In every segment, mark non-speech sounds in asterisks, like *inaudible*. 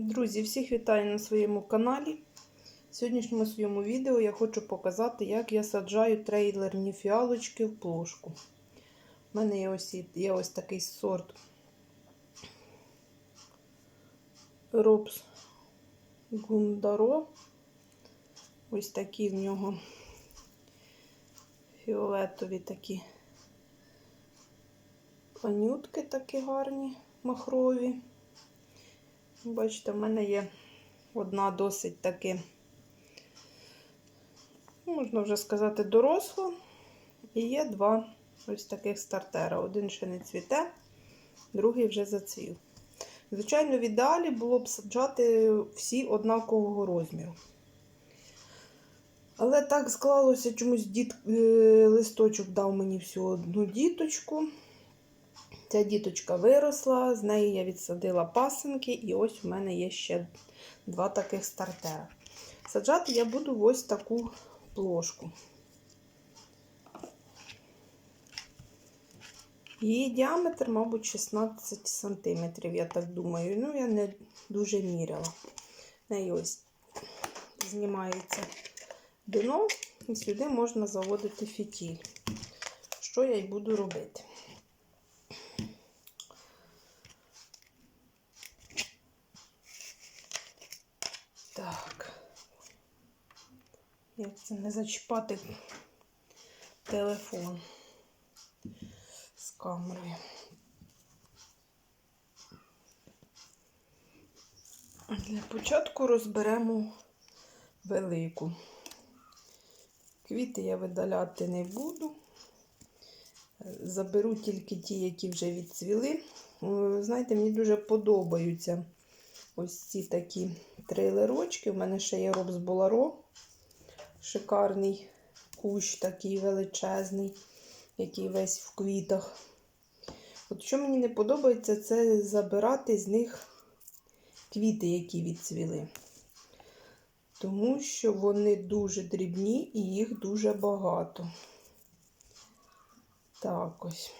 Друзі, всіх вітаю на своєму каналі. В сьогоднішньому своєму відео я хочу показати, як я саджаю трейлерні фіалочки в плошку. У мене є ось, є ось такий сорт Робс Гундаро. Ось такі в нього фіолетові такі панютки такі гарні, махрові. Бачите, в мене є одна досить таки, можна вже сказати, доросла. І є два ось таких стартера. Один ще не цвіте, другий вже зацвів. Звичайно, в ідеалі було б саджати всі однакового розміру. Але так склалося, чомусь дід, е, листочок дав мені всю одну діточку. Ця діточка виросла, з неї я відсадила пасинки, і ось у мене є ще два таких стартера. Саджати я буду ось таку плошку. Її діаметр, мабуть, 16 см, я так думаю. Ну, я не дуже міряла. Неї ось знімається дно, і сюди можна заводити фітіль. Що я й буду робити. Так. Як це не зачіпати телефон з камерою. Для початку розберемо велику. Квіти я видаляти не буду. Заберу тільки ті, які вже відцвіли. Знаєте, мені дуже подобаються ось ці такі трейлерочки. У мене ще є робс Боларо. Шикарний кущ, такий величезний, який весь в квітах. От що мені не подобається, це забирати з них квіти, які відцвіли. Тому що вони дуже дрібні і їх дуже багато. Так ось.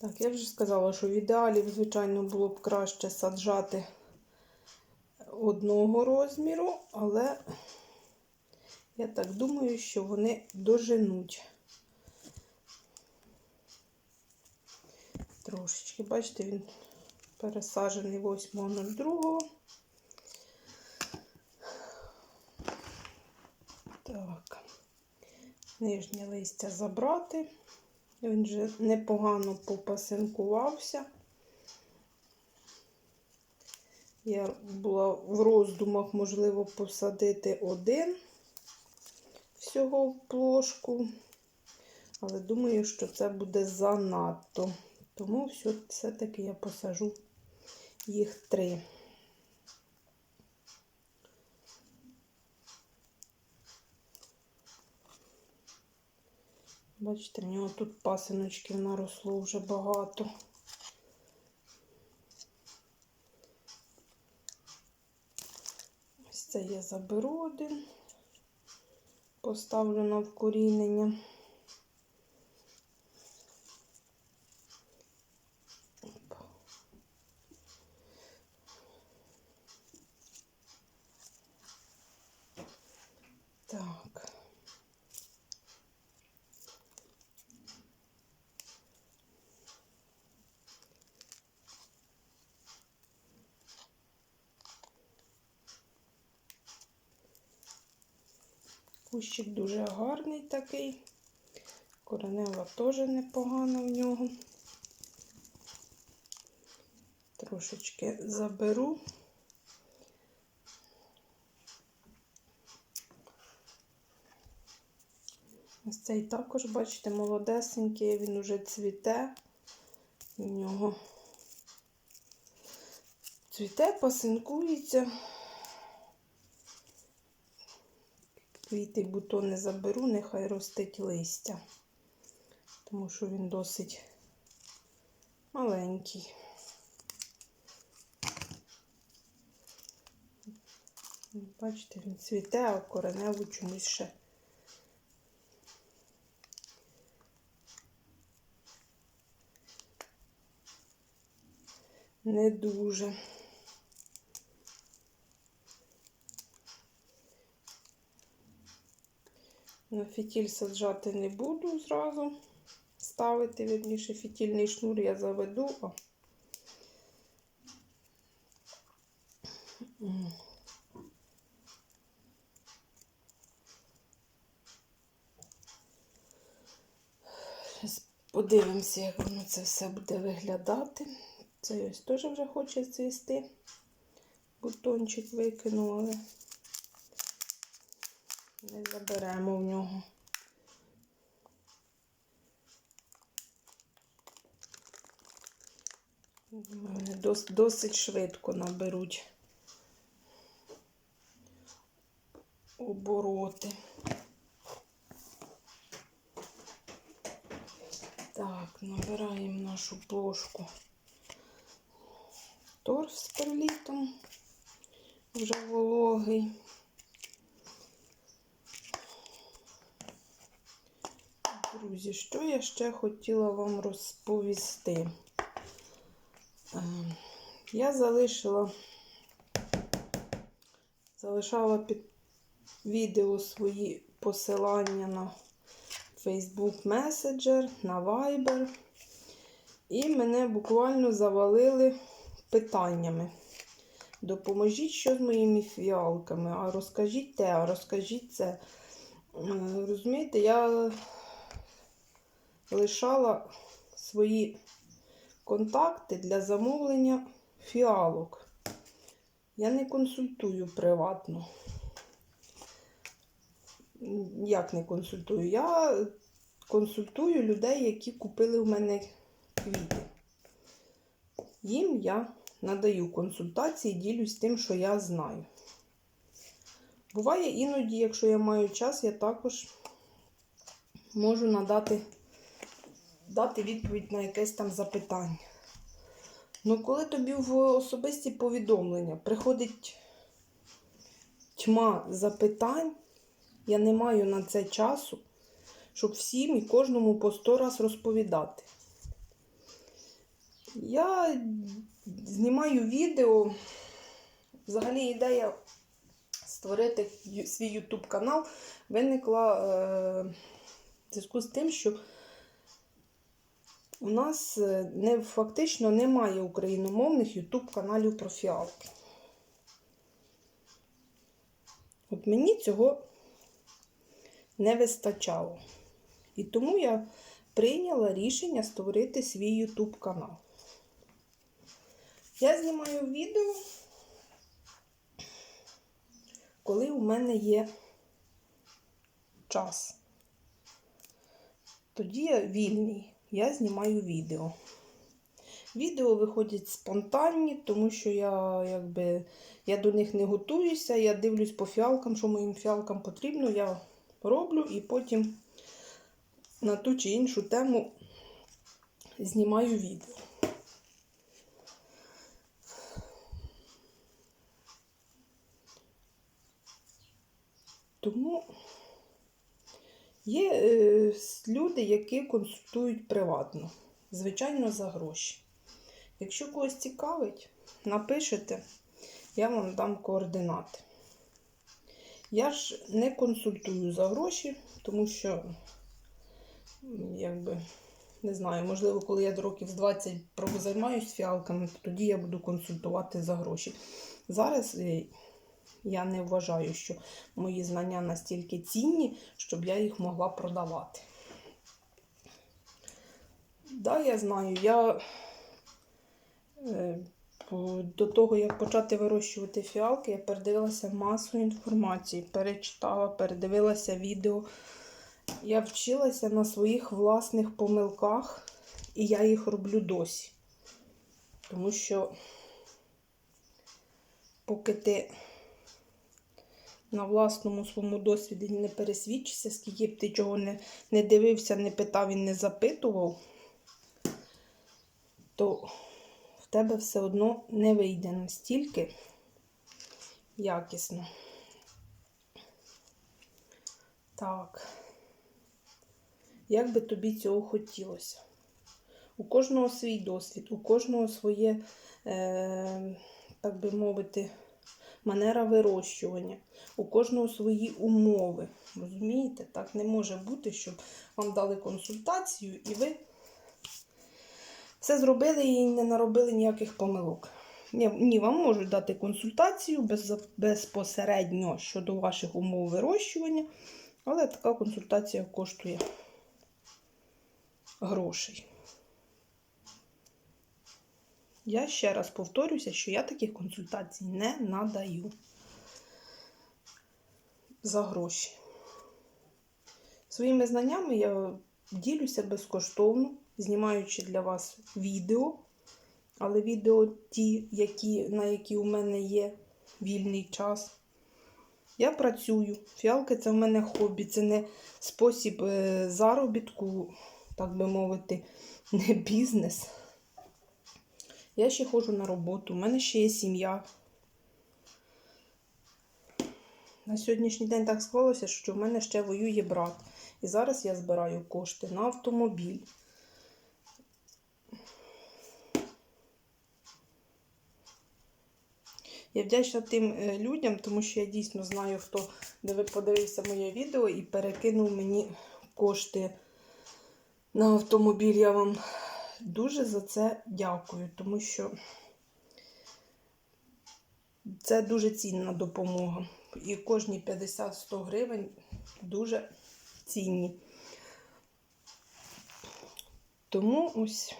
Так, я вже сказала, що в ідеалі, звичайно, було б краще саджати одного розміру, але я так думаю, що вони доженуть. Трошечки, бачите, він пересаджений 8.02. Так, нижнє листя забрати. Він вже непогано попасинкувався. Я була в роздумах, можливо, посадити один всього в плошку, але думаю, що це буде занадто. Тому все-таки я посажу їх три. Бачите, в нього тут пасиночків наросло вже багато. Ось це я заберу один, поставлю на вкорінення. Так. Кущик дуже гарний такий. Коренева теж непогана в нього. Трошечки заберу. Ось цей також, бачите, молодесенький, він уже цвіте. У нього цвіте, пасинкується. Квіти бутони заберу, нехай ростить листя, тому що він досить маленький. Бачите, він цвіте, а кореневу чомусь ще не дуже. На фітіль саджати не буду зразу ставити, вірніше, фітільний шнур я заведу. А... Подивимося, як воно це все буде виглядати. Це ось теж вже хоче цвісти. Бутончик викинув, але не заберемо в нього. Вони дос- досить швидко наберуть обороти. Так, набираємо нашу плошку торф з перлітом, вже вологий. Друзі, що я ще хотіла вам розповісти? Е, Я залишила, залишала під відео свої посилання на Facebook Messenger, на Viber. І мене буквально завалили питаннями. Допоможіть, що з моїми фіалками, а розкажіть те, а розкажіть це. Е, Розумієте, я лишала свої контакти для замовлення фіалок. Я не консультую приватно. Як не консультую? Я консультую людей, які купили в мене квіти. Їм я надаю консультації, ділюсь тим, що я знаю. Буває іноді, якщо я маю час, я також можу надати дати відповідь на якесь там запитання. Ну, коли тобі в особисті повідомлення приходить тьма запитань, я не маю на це часу, щоб всім і кожному по сто раз розповідати. Я знімаю відео. Взагалі ідея створити свій YouTube канал виникла е, в зв'язку з тим, що у нас е, не, фактично немає україномовних YouTube каналів про фіалки. От мені цього не вистачало. І тому я прийняла рішення створити свій YouTube канал. Я знімаю відео, коли у мене є час. Тоді я вільний, я знімаю відео. Відео виходять спонтанні, тому що я якби я до них не готуюся. Я дивлюсь по фіалкам, що моїм фіалкам потрібно, я роблю і потім на ту чи іншу тему знімаю відео. Тому є е, люди, які консультують приватно, звичайно, за гроші. Якщо когось цікавить, напишете, я вам дам координати. Я ж не консультую за гроші, тому що, якби, не знаю, можливо, коли я до років з 20 займаюся фіалками, то тоді я буду консультувати за гроші. Зараз е, я не вважаю, що мої знання настільки цінні, щоб я їх могла продавати. Да, я знаю, я е, до того, як почати вирощувати фіалки, я передивилася масу інформації, перечитала, передивилася відео. Я вчилася на своїх власних помилках, і я їх роблю досі. Тому що, поки ти на власному своєму досвіді не пересвідчишся, скільки б ти чого не, не дивився, не питав і не запитував, то в тебе все одно не вийде настільки якісно. Так. Як би тобі цього хотілося? У кожного свій досвід, у кожного своє, е, так би мовити, манера вирощування, у кожного свої умови. Розумієте? Так не може бути, щоб вам дали консультацію і ви все зробили і не наробили ніяких помилок. Ні, вам можуть дати консультацію без, безпосередньо щодо ваших умов вирощування, але така консультація коштує грошей. Я ще раз повторюся, що я таких консультацій не надаю за гроші. Своїми знаннями я ділюся безкоштовно, знімаючи для вас відео. Але відео ті, які, на які у мене є вільний час. Я працюю. Фіалки це в мене хобі, це не спосіб е, заробітку, так би мовити, *laughs* не бізнес. Я ще ходжу на роботу, у мене ще є сім'я. На сьогоднішній день так склалося, що в мене ще воює брат. І зараз я збираю кошти на автомобіль. Я вдячна тим е, людям, тому що я дійсно знаю, хто подивився моє відео і перекинув мені кошти на автомобіль. Я вам дуже за це дякую, тому що це дуже цінна допомога. І кожні 50-100 гривень дуже цінні. Тому ось.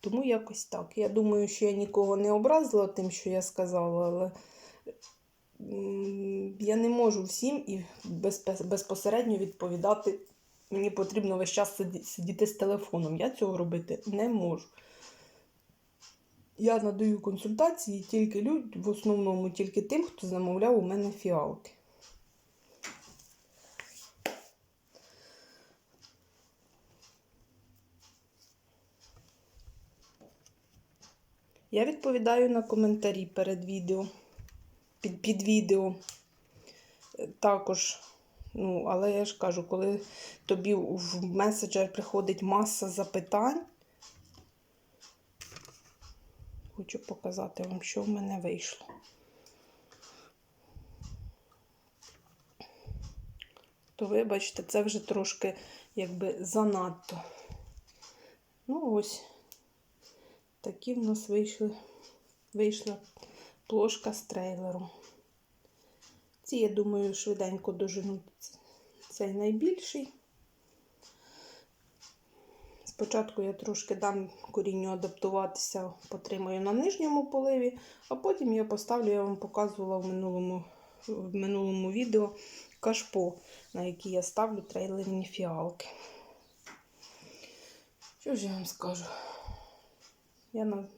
Тому якось так. Я думаю, що я нікого не образила тим, що я сказала, але я не можу всім і безпосередньо відповідати. Мені потрібно весь час сидіти з телефоном. Я цього робити не можу. Я надаю консультації тільки людям, в основному тільки тим, хто замовляв у мене фіалки. Я відповідаю на коментарі перед відео, під, під відео. Е, Також, ну, але я ж кажу, коли тобі в меседжер приходить маса запитань, хочу показати вам, що в мене вийшло. То вибачте, це вже трошки якби занадто. Ну, ось такі в нас вийшли, вийшла плошка з трейлером. Ці, я думаю, швиденько доженуть цей найбільший. Спочатку я трошки дам корінню адаптуватися, потримаю на нижньому поливі, а потім я поставлю, я вам показувала в минулому, в минулому відео кашпо, на який я ставлю трейлерні фіалки. Що ж я вам скажу? Я на...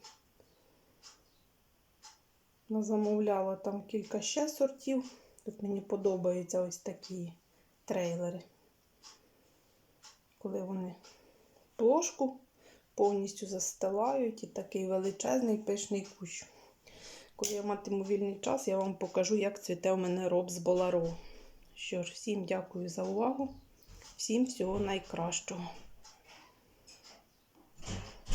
назамовляла там кілька ще сортів. Тут мені подобаються ось такі трейлери. Коли вони плошку повністю застилають і такий величезний пишний кущ. Коли я матиму вільний час, я вам покажу, як цвіте у мене роб з боларо. Що ж, всім дякую за увагу, всім всього найкращого.